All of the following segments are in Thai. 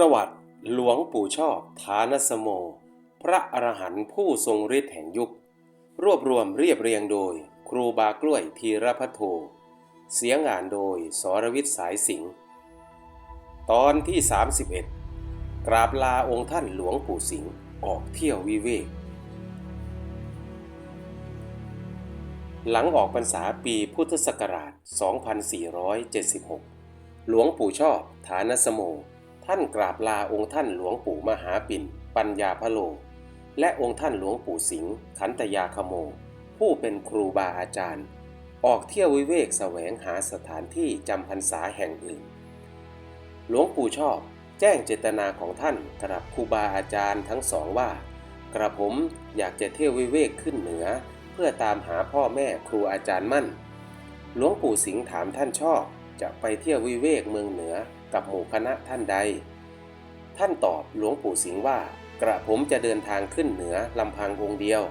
ประวัติหลวงปู่ชอบฐานสโม พระอรหันต์ผู้ทรงฤทธิ์แห่งยุค รวบรวมเรียบเรียงโดย ครูบากล้วยธีรพัทโท เสียงอ่านโดยสรวิทย์สายสิงห์ตอนที่ 31 กราบลาองค์ท่านหลวงปู่สิงห์ออกเที่ยววิเวก หลังออกพรรษาปีพุทธศักราช 2476 หลวงปู่ชอบฐานสโม ท่านกราบลาองค์ท่านหลวงปู่มหาปิ่น ปัญญาพะโล และองค์ท่านหลวงปู่สิงห์ขันตยาคโม ผู้เป็นครูบาอาจารย์ ออกเที่ยววิเวกแสวงหาสถานที่จำพรรษาแห่งอื่น หลวงปู่ชอบแจ้งเจตนาของท่านกับครูบาอาจารย์ทั้งสองว่า กระผมอยากจะเที่ยววิเวกขึ้นเหนือ เพื่อตามหาพ่อแม่ครูอาจารย์มั่น หลวงปู่สิงห์ถามท่านชอบจะไปเที่ยววิเวกเมืองเหนือ กับหมู่คณะท่านใด ท่านตอบหลวงปู่สิงห์ว่า กระผมจะเดินทางขึ้นเหนือลำพังองค์เดียว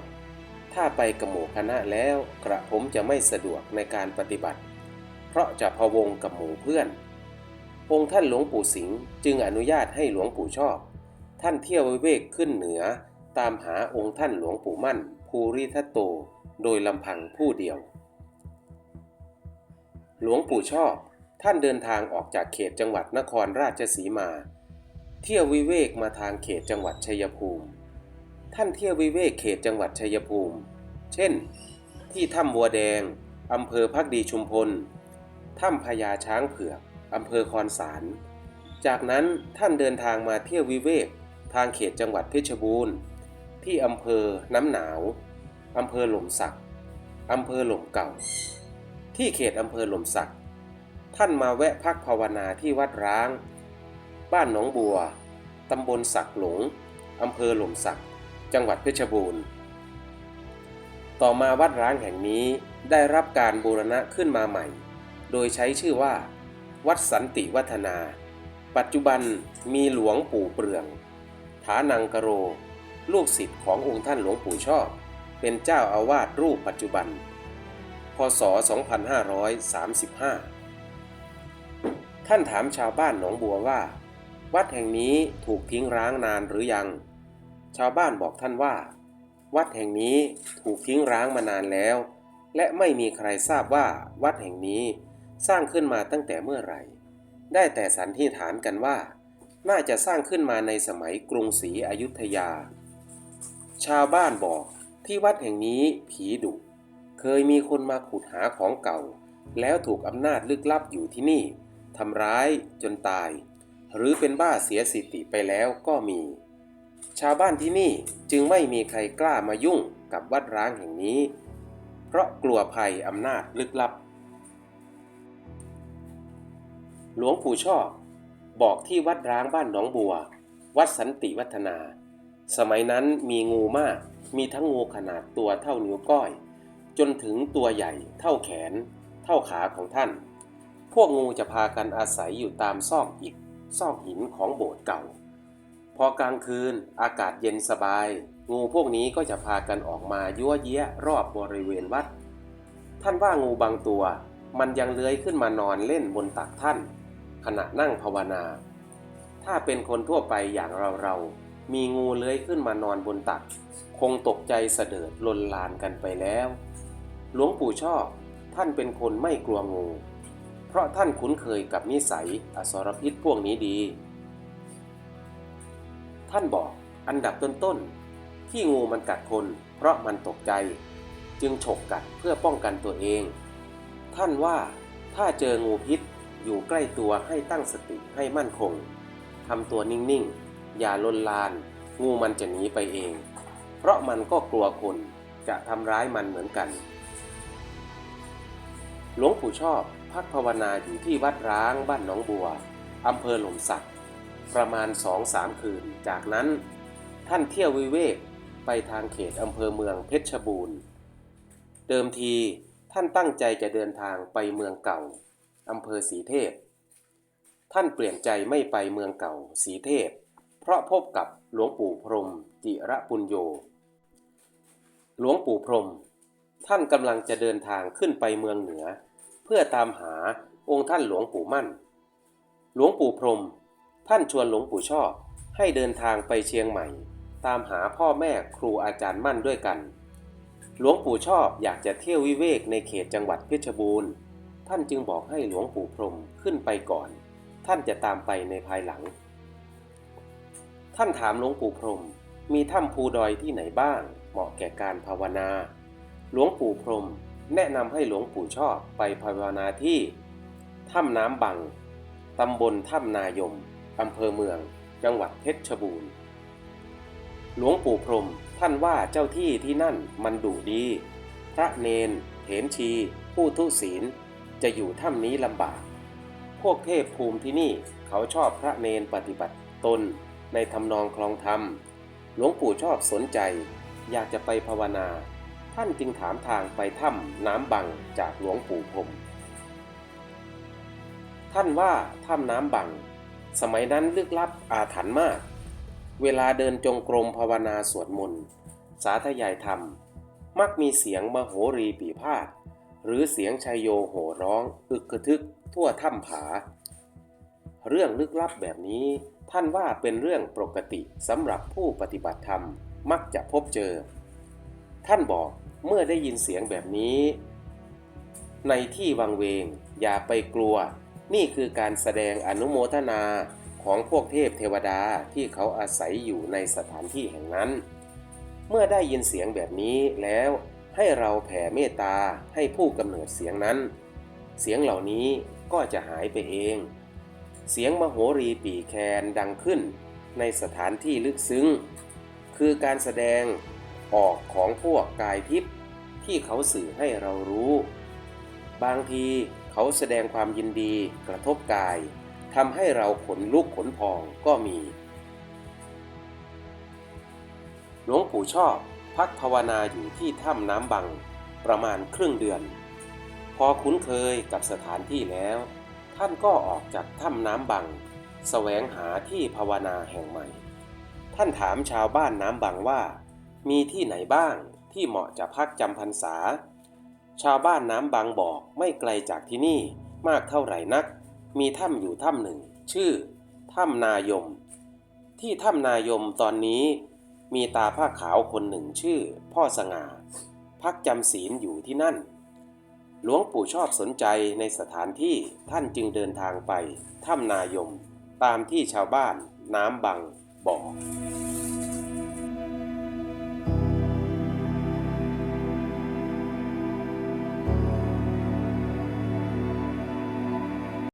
ถ้าไปกับหมู่คณะแล้ว กระผมจะไม่สะดวกในการปฏิบัติ เพราะจะพะวงกับหมู่เพื่อน องค์ท่านหลวงปู่สิงห์จึงอนุญาตให้หลวงปู่ชอบ ท่านเที่ยววิเวกขึ้นเหนือ ตามหาองค์ท่านหลวงปู่มั่น ภูริทัตโต โดยลำพังผู้เดียว หลวงปู่ชอบ ท่านเดินทางออกจากเขตจังหวัดนครราชสีมา เที่ยววิเวกมาทางเขตจังหวัดชัยภูมิ ท่านเที่ยววิเวกเขตจังหวัดชัยภูมิ เช่น ที่ถ้ำบัวแดงอำเภอพักดีชุมพลถ้ำพญาช้างเผือกอำเภอคอนสาร จากนั้นท่านเดินทางมาเที่ยววิเวกทางเขตจังหวัดเพชรบูรณ์ ที่อำเภอน้ำหนาวอำเภอหล่มสักอำเภอหล่มเก่า ที่เขตอำเภอหล่มสัก ท่านมาแวะพักภาวนาที่วัดร้าง บ้านหนองบัว ตำบลสักหลง อำเภอหล่มสัก จังหวัดเพชรบูรณ์ ต่อมาวัดร้างแห่งนี้ได้รับการบูรณะขึ้นมาใหม่ โดยใช้ชื่อว่า วัดสันติวัฒนา ปัจจุบันมีหลวงปู่เปลือง ฐานังกโร ลูกศิษย์ขององค์ท่านหลวงปู่ชอบ เป็นเจ้าอาวาสรูปปัจจุบัน พศ 2535 ท่านถามชาวบ้านหนองบัวว่า วัดแห่งนี้ถูกทิ้งร้างนานหรือยัง ชาวบ้านบอกท่านว่า วัดแห่งนี้ถูกทิ้งร้างมานานแล้ว และไม่มีใครทราบว่าวัดแห่งนี้สร้างขึ้นมาตั้งแต่เมื่อไหร่ ได้แต่สันนิษฐานกันว่า น่าจะสร้างขึ้นมาในสมัยกรุงศรีอยุธยา ชาวบ้านบอกที่วัดแห่งนี้ผีดุ เคยมีคนมาขุดหาของเก่า แล้วถูกอำนาจลึกลับอยู่ที่นี่ ทำร้ายจนตาย หรือเป็นบ้าเสียสติไปแล้วก็มี ชาวบ้านที่นี่จึงไม่มีใครกล้ามายุ่งกับวัดร้างแห่งนี้ เพราะกลัวภัยอำนาจลึกลับ หลวงปู่ชอบบอกที่วัดร้างบ้านหนองบัว วัดสันติวัฒนา สมัยนั้นมีงูมาก มีทั้งงูขนาดตัวเท่านิ้วก้อย จนถึงตัวใหญ่เท่าแขน เท่าขาของท่าน พวกงูจะพากันอาศัยอยู่ตามซอกอิฐซอกหินของโบสถ์เก่า พอกลางคืนอากาศเย็นสบาย งูพวกนี้ก็จะพากันออกมายั่วเยี้ยรอบบริเวณวัด ท่านว่างูบางตัว มันยังเลื้อยขึ้นมานอนเล่นบนตักท่าน ขณะนั่งภาวนา ถ้าเป็นคนทั่วไปอย่างเราเรามีงูเลื้อยขึ้นมานอนบนตัก คงตกใจเสดิดลนลานกันไปแล้ว หลวงปู่ชอบท่านเป็นคนไม่กลัวงู ราะท่านคุ้นเคยกับนิสัยอสรพิษพวกนี้ดี ท่านบอกอันดับต้นๆ ที่งูมันกัดคน เพราะมันตกใจ จึงฉกกัดเพื่อป้องกันตัวเอง ท่านว่าถ้าเจองูพิษอยู่ใกล้ตัวให้ตั้งสติให้มั่นคงทำตัวนิ่งๆ อย่าลนลาน งูมันจะหนีไปเอง เพราะมันก็กลัวคนจะทำร้ายมันเหมือนกัน หลวงปู่ชอบ พักภาวนาอยู่ที่วัดร้างบ้านหนองบัวอำเภอหล่มสักประมาณสองสามคืน จากนั้นท่านเที่ยววิเวกไปทางเขตอำเภอเมืองเพชรบูรณ์เดิมทีท่านตั้งใจจะเดินทางไปเมืองเก่าอำเภอสีเทพ ท่านเปลี่ยนใจไม่ไปเมืองเก่าสีเทพ เพราะพบกับหลวงปู่พรมจิระปุญโย หลวงปู่พรม ท่านกำลังจะเดินทางขึ้นไปเมืองเหนือ เพื่อตามหาองค์ท่านหลวงปู่มั่น หลวงปู่พรม ท่านชวนหลวงปู่ชอบให้เดินทางไปเชียงใหม่ ตามหาพ่อแม่ครูอาจารย์มั่นด้วยกัน หลวงปู่ชอบอยากจะเที่ยววิเวกในเขตจังหวัดเพชรบูรณ์ ท่านจึงบอกให้หลวงปู่พรมขึ้นไปก่อน ท่านจะตามไปในภายหลัง ท่านถามหลวงปู่พรมมีถ้ำภูดอยที่ไหนบ้าง เหมาะแก่การภาวนา หลวงปู่พรม แนะนำให้หลวงปู่ชอบไปภาวนาที่ถ้ำน้ำบังตำบลถ้ำนายมอำเภอเมือง จังหวัดเพชรบูรณ์ หลวงปู่พรมท่านว่าเจ้าที่ที่นั่นมันดุดี พระเนนเถนชี ผู้ทุศีล จะอยู่ถ้ำนี้ลำบาก พวกเทพภูมิที่นี่เขาชอบพระเนนปฏิบัติตนในทำนองคลองธรรม หลวงปู่ชอบสนใจ อยากจะไปภาวนา ท่านจึงถามทางไปถ้ำน้ำบังจากหลวงปู่พรมท่านว่าถ้ำน้ำบัง สมัยนั้นลึกลับอาถรรพ์มาก เวลาเดินจงกรมภาวนาสวดมนต์สาธยายธรรม มักมีเสียงมโหรีปีพาทหรือเสียงชายโยโห่ร้อง อึกกระทึกทั่วถ้ำผา เรื่องลึกลับแบบนี้ท่านว่าเป็นเรื่องปกติสำหรับผู้ปฏิบัติธรรมมักจะพบเจอ ท่านบอก เมื่อได้ยินเสียงแบบนี้ ในที่วังเวงอย่าไปกลัว นี่คือการแสดงอนุโมทนาของพวกเทพเทวดาที่เขาอาศัยอยู่ในสถานที่แห่งนั้น เมื่อได้ยินเสียงแบบนี้แล้วให้เราแผ่เมตตาให้ผู้กำเนิดเสียงนั้น เสียงเหล่านี้ก็จะหายไปเอง เสียงมโหรีปีแคนดังขึ้นในสถานที่ลึกซึ้ง คือการแสดง ออกของพวกกายทิพย์ที่เขาสื่อให้เรารู้ บางทีเขาแสดงความยินดีกระทบกายทำให้เราขนลุกขนพองก็มี หลวงปู่ชอบพักภาวนาอยู่ที่ถ้ำน้ำบังประมาณครึ่งเดือน พอคุ้นเคยกับสถานที่แล้ว ท่านก็ออกจากถ้ำน้ำบังแสวงหาที่ภาวนาแห่งใหม่ ท่านถามชาวบ้านน้ำบังว่า มีที่ไหนบ้างที่เหมาะจะพักจำพรรษา ชาวบ้านน้ำบางบอกไม่ไกลจากที่นี่มากเท่าไหร่นัก มีถ้ำอยู่ถ้ำหนึ่ง ชื่อถ้ำนายม ที่ถ้ำนายมตอนนี้ มีตาผ้าขาวคนหนึ่งชื่อ พ่อสง่า พักจำศีลอยู่ที่นั่น หลวงปู่ชอบสนใจในสถานที่ท่านจึงเดินทางไปถ้ำนายม ตามที่ชาวบ้านน้ำบังบอก